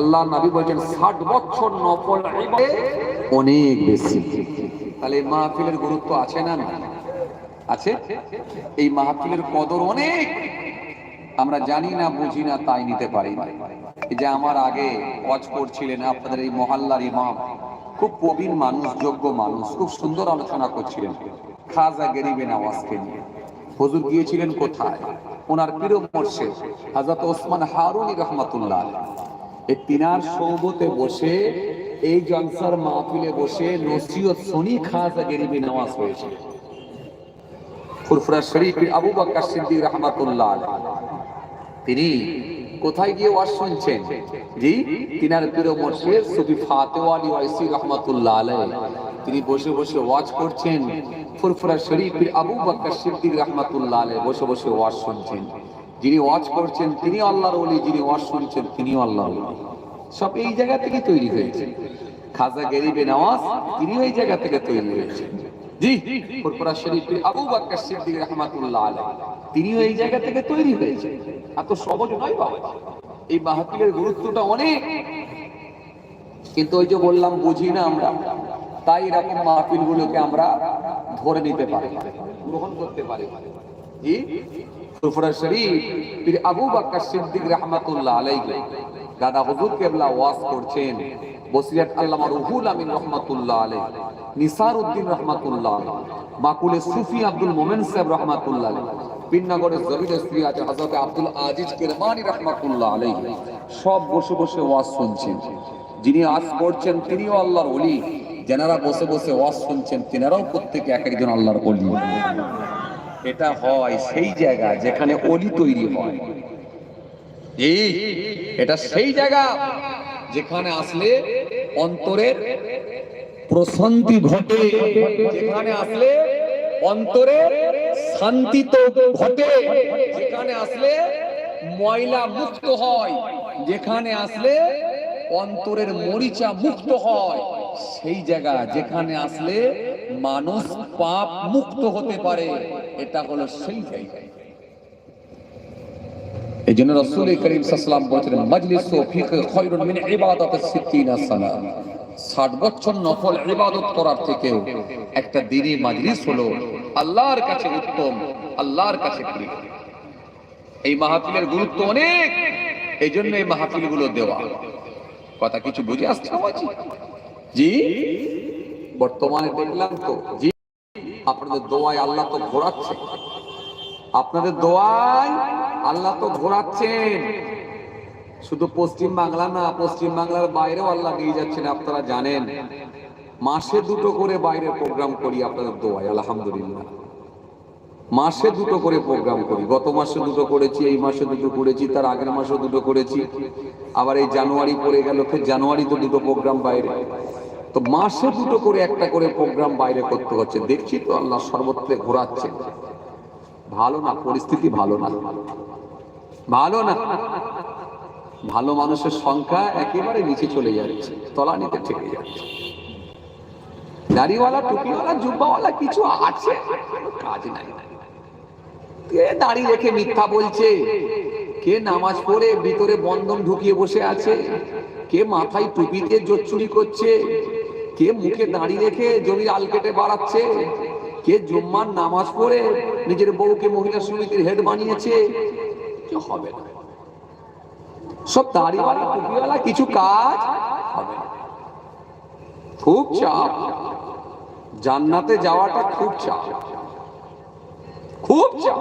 আল্লাহ নবী বলেছেন, ষাট বছর নফল অনেক বেশি। তাহলে মাহফিলের গুরুত্ব আছে না আছে? এই মাহফিলের কদর অনেক। আমরা জানি না, বুঝি না, তাই নিতে পারি যে আমার আগে ওয়াজ করছিলেন আপনাদের এই মহল্লার ইমাম, খুব প্রবীণ মানুষ, যোগ্য মানুষ, খুব সুন্দর আলোচনা করছিলেন। খাজা গরিবে নওয়াজকে নিয়ে। হুজুর গিয়েছিলেন কোথায়? ওনার প্রিয় মোর্শেদ হাজরত ওসমান হারুনি রহমাতুল্লাহ। এই তিনার সৌবতে বসে, এই জলসার মাহফিলে বসে নসিহত শুনি খাজা গরিবে নওয়াজ হয়েছে ফুরফুরা শরীফের আবু বকর সিদ্দিক রহমাতুল্লাহ তিনি কোথায় গিয়ে ওয়াজ শুনছেন? জি, তিনার প্রিয় মুর্শিদ সুফি ফাতেওয়ালি ওয়াইসি রহমাতুল্লাহ আলাইহি। তিনি বসে বসে ওয়াজ করছেন। ফুরফুরা শরীফের আবু বকর সিদ্দিক রহমাতুল্লাহ আলাইহি বসে বসে ওয়াজ শুনছেন। যিনি ওয়াজ করছেন, তিনি আল্লাহর ওলি, যিনি ওয়াজ শুনছেন, তিনিও আল্লাহর ওলি। সব এই জায়গা থেকে তৈরি হয়েছে। খাজা নওয়াজ এই জায়গা থেকে তৈরি হয়েছে। জি, ফুরফুরা আবু বকর সিদ্দিক রহমাতুল্লাহ তিনিও এই জায়গা থেকে তৈরি হয়েছে। এত সহজ নয় বাবা। এই মাহফিলের গুরুত্বটা অনেক। কিন্তু ওই যে বললাম, বুঝি না আমরা? তাই এরকম মাহফিল গুলোকে আমরা ধরে নিতে পারি, গ্রহণ করতে পারি। আবু ওয়াজ করছেন নিসার উদ্দিন সুফি আব্দুল মোমেন আজিজ রহমাতুল্লাহ সব বসে বসে ওয়াজ শুনছেন। যিনি আজ করছেন তিনিও আল্লাহর ওলি। যারা বসে বসে ওয়াজ শুনছেন, তিনারাও প্রত্যেকে এক একজন আল্লাহর ওলি। এটা হয় সেই জায়গা যেখানে অলি তৈরি হয়। এই এটা সেই জায়গা যেখানে আসলে অন্তরের প্রশান্তি ঘটে। যেখানে আসলে অন্তরের শান্তি তো ঘটে। যেখানে আসলে ময়লা মুক্ত হয়। যেখানে আসলে অন্তরের মরিচা মুক্ত হয়। সেই জায়গা যেখানে আসলে মানুষ পাপ মুক্ত হতে পারে, এটা হলো সেই জায়গা। এই জন্য রসুল করিম মজলিস ও খয়রুন মিন সানা। 60 বছর নফল ইবাদত করার থেকেও একটা দিনী মজলিস হলো আল্লাহর কাছে উত্তম, আল্লাহর কাছে প্রিয়। এই মাহফিলের গুরুত্ব অনেক এই জন্য এই মাহফিলগুলো দেওয়া। কথা কিছু বুঝে আসছে আমার? জি? বর্তমানে দেখলাম তো, জি। আপনাদের দোয়ায় আল্লাহ তো ঘোরাচ্ছে আপনাদের দোয়ায় আল্লাহ তো ঘোরাচ্ছেন। শুধু পশ্চিম বাংলা না, পশ্চিম বাংলার বাইরেও আল্লাহ নিয়ে যাচ্ছেন, আপনারা জানেন। মাসে দুটো করে বাইরে প্রোগ্রাম করি আপনাদের দোয়ায়, আলহামদুলিল্লাহ। মাসে দুটো করে প্রোগ্রাম করি। গত মাসে দুটো করেছি, এই মাসে দুটো করেছি, তার আগের মাসে দুটো করেছি। আবার এই জানুয়ারি পড়ে গেল, ফের জানুয়ারিতে দুটো প্রোগ্রাম বাইরে। তো মাসে দুটো করে একটা করে প্রোগ্রাম বাইরে করতে হচ্ছে। দেখছি তো আল্লাহ সর্বত্রে ঘোরাচ্ছে। ভালো না, পরিস্থিতি ভালো না। ভালো না। ভালো মানুষের সংখ্যা একেবারে নিচে চলে যাচ্ছে তলানিতে ঠেকে যাচ্ছে। দাড়িওয়ালা, টুপিওয়ালা, জুব্বাওয়ালা কিছু আছে কাজ নাই। কে দাড়ি রেখে মিথ্যা বলছে। কে নামাজ পড়ে ভিতরে বন্ধন ঢুকিয়ে বসে আছে? কে মাথায় জোর চুরি করছে? কে মুখে দাড়ি রেখে জমি আল কেটে বাড়াচ্ছে? কে জুম্মার নামাজ পড়ে নিজের বউকে মহিলা সমিতির হেড বানিয়েছে? হবে না। সব কিছু কাজ হবে খুব চাপ। জান্নাতে যাওয়াটা খুব চাপ। খুব চাপ।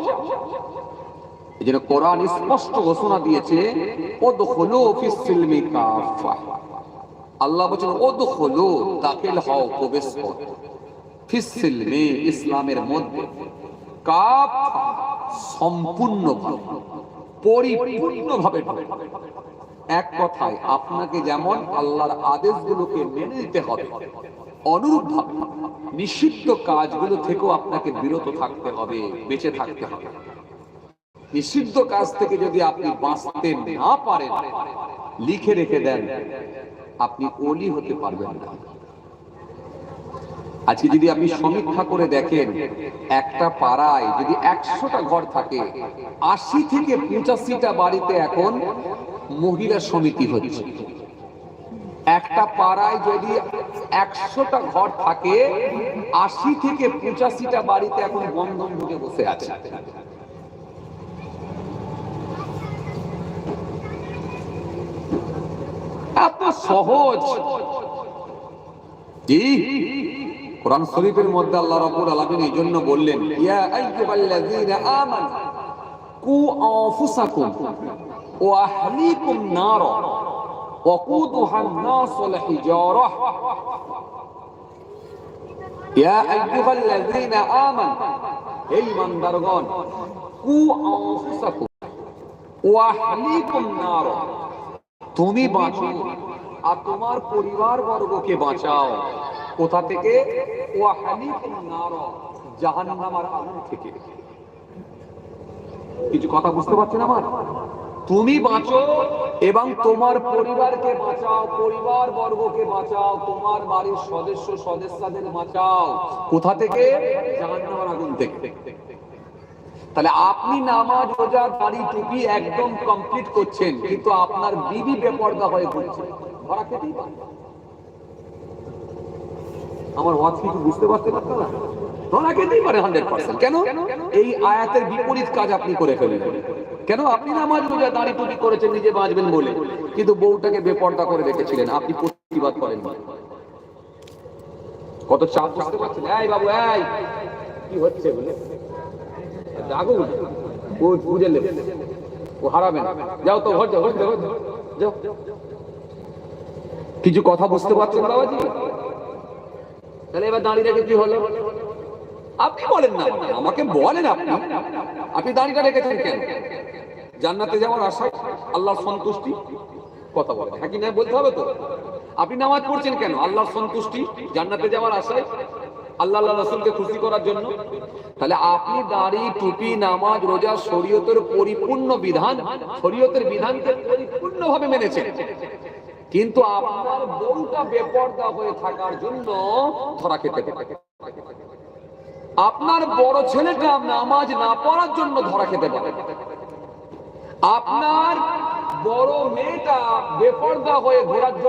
এই জন্য কোরআন স্পষ্ট ঘোষণা দিয়েছে ও ওদখুলু ফিস সিলমি কাফা আল্লাহ বলেন হলো দাখিল হও প্রবেশ করো ফিস সিলমি ইসলামের মধ্যে কাপ সম্পূর্ণ পরিপূর্ণভাবে এক কথায়, আপনাকে যেমন আল্লাহর আদেশগুলোকে মেনে নিতে হবে অনুরূপ ভাবে নিষিদ্ধ কাজগুলো থেকেও আপনাকে বিরত থাকতে হবে, বেঁচে থাকতে হবে। নিষিদ্ধ কাজ থেকে যদি আপনি বাঁচতে না পারেন, লিখে রেখে দেন আপনি অলি হতে পারবেন না। আজকে যদি আপনি সমীক্ষা করে দেখেন, একটা পাড়ায় যদি একশোটা ঘর থাকে, আশি থেকে পঁচাশিটা বাড়িতে এখন মহিলা সমিতি হচ্ছে। একটা পাড়ায় যদি একশোটা ঘর থাকে, আশি থেকে পঁচাশিটা বাড়িতে এখন বন্ধন ঢুকে বসে আছে। সহজ কি কুরআন শরীফের মধ্যে আল্লাহ রাব্বুল আলামিন এই জন্য বললেন ইয়া আইয়ুহাল্লাযীনা আমান কু আনফুসাকুম ওয়া আহলিকুম নার ওয়া কুদুহান নাস ওয়াল হিজারাহ ইয়া আইয়ুহাল্লাযীনা আমান এই ইমানদারগণ কু আনফুসাকুম ওয়া আহলিকুম নার তুমি বাঁচো আর তোমার পরিবার বর্গকে বাঁচাও। কোথা থেকে? নার জাহান্নামের আগুন থেকে। কিছু কথা বুঝতে পারছেন আমার? তুমি বাঁচো এবং তোমার পরিবারকে বাঁচাও পরিবার বর্গকে বাঁচাও, তোমার বাড়ির সদস্য, সদস্যদের বাঁচাও। কোথা থেকে? জাহান্নামের আগুন থেকে। তাহলে আপনি নামাজ, রোজা দাড়ি টুপি একদম কমপ্লিট করছেন, কিন্তু আপনার বিবি বেপর্দা হয়ে ঘুরছে ধরা খেতেই পারে। আমার ওয়াজ কিছু বুঝতে পারছেন আপনারা? ধরা খেতেই পারে হান্ড্রেড পার্সেন্ট কেন? এই আয়াতের বিপরীত কাজ আপনি করে ফেলেন কেন? আপনি নামাজ রোজা দাড়ি টুপি করেছেন, নিজে বাঁচবেন বলে। কিন্তু বউটাকে বেপর্দা করে রেখেছিলেন। আপনি প্রতিবাদ করেন কত চাপ বুঝতে পারছেন? এই বাবু, এই! কি হচ্ছে বলে? ও বুঝে নেবে। ও হারাবে না। যাও তো যাও। কিছু কথা বুঝতে পারছেন বাবাজি? তাহলে এবার দাঁড়িয়ে রেখে কি হলো? আপনি বলেন না, আমাকে বলেন আপনি। আপনি দাঁড়িয়ে রেখেছেন কেন? জান্নাতে যাওয়ার আশায় আল্লাহর সন্তুষ্টি? কথা বলেন। হ্যাঁ কি না বলতে হবে তো? আপনি নামাজ পড়ছেন কেন? আল্লাহর সন্তুষ্টি, জান্নাতে যাওয়ার আশায় আল্লাহ আল্লাহ রসুলকে খুশি করার জন্য? তাহলে আপনি দাড়ি, টুপি, নামাজ, রোজা, শরীয়তের পরিপূর্ণ বিধান, শরীয়তের বিধানকে পরিপূর্ণভাবে মেনেছেন। কিন্তু আপনার বউটা বেপর্দা হয়ে থাকার জন্য ধরা খেতে পারে। আপনার বড় ছেলেটা নামাজ না পড়ার জন্য ধরা খেতে পারে। আপনার বড় মেয়েটা বেপর্দা হয়ে ঘোরার